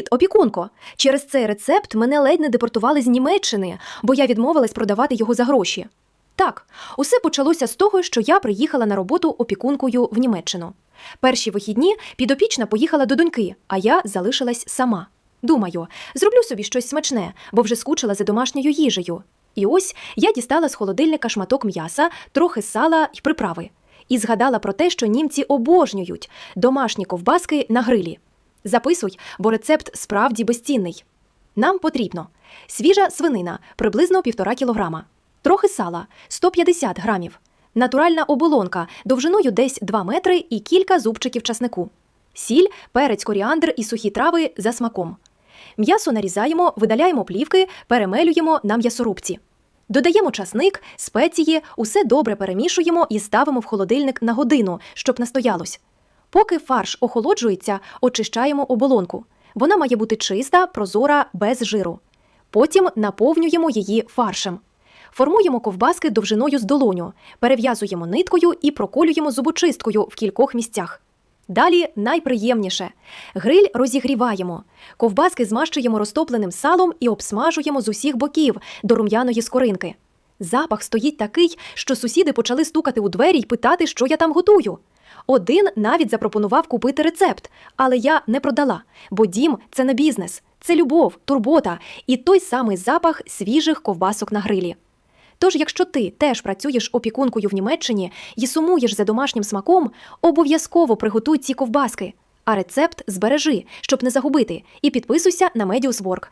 Привіт, опікунко! Через цей рецепт мене ледь не депортували з Німеччини, бо я відмовилась продавати його за гроші. Так, усе почалося з того, що я приїхала на роботу опікункою в Німеччину. Перші вихідні підопічна поїхала до доньки, а я залишилась сама. Думаю, зроблю собі щось смачне, бо вже скучила за домашньою їжею. І ось я дістала з холодильника шматок м'яса, трохи сала й приправи. І згадала про те, що німці обожнюють домашні ковбаски на грилі. Записуй, бо рецепт справді безцінний. Нам потрібно свіжа свинина приблизно 1,5 кілограма, трохи сала 150 грамів, натуральна оболонка довжиною десь 2 метри і кілька зубчиків часнику, сіль, перець, коріандр і сухі трави за смаком. М'ясо нарізаємо, видаляємо плівки, перемелюємо на м'ясорубці. Додаємо часник, спеції, усе добре перемішуємо і ставимо в холодильник на годину, щоб настоялось. Поки фарш охолоджується, очищаємо оболонку. Вона має бути чиста, прозора, без жиру. Потім наповнюємо її фаршем. Формуємо ковбаски довжиною з долоню, перев'язуємо ниткою і проколюємо зубочисткою в кількох місцях. Далі найприємніше. Гриль розігріваємо. Ковбаски змащуємо розтопленим салом і обсмажуємо з усіх боків до рум'яної скоринки. Запах стоїть такий, що сусіди почали стукати у двері й питати, що я там готую. Один навіть запропонував купити рецепт, але я не продала, бо дім це не бізнес, це любов, турбота і той самий запах свіжих ковбасок на грилі. Тож, якщо ти теж працюєш опікункою в Німеччині і сумуєш за домашнім смаком, обов'язково приготуй ці ковбаски. А рецепт збережи, щоб не загубити, і підписуйся на Work.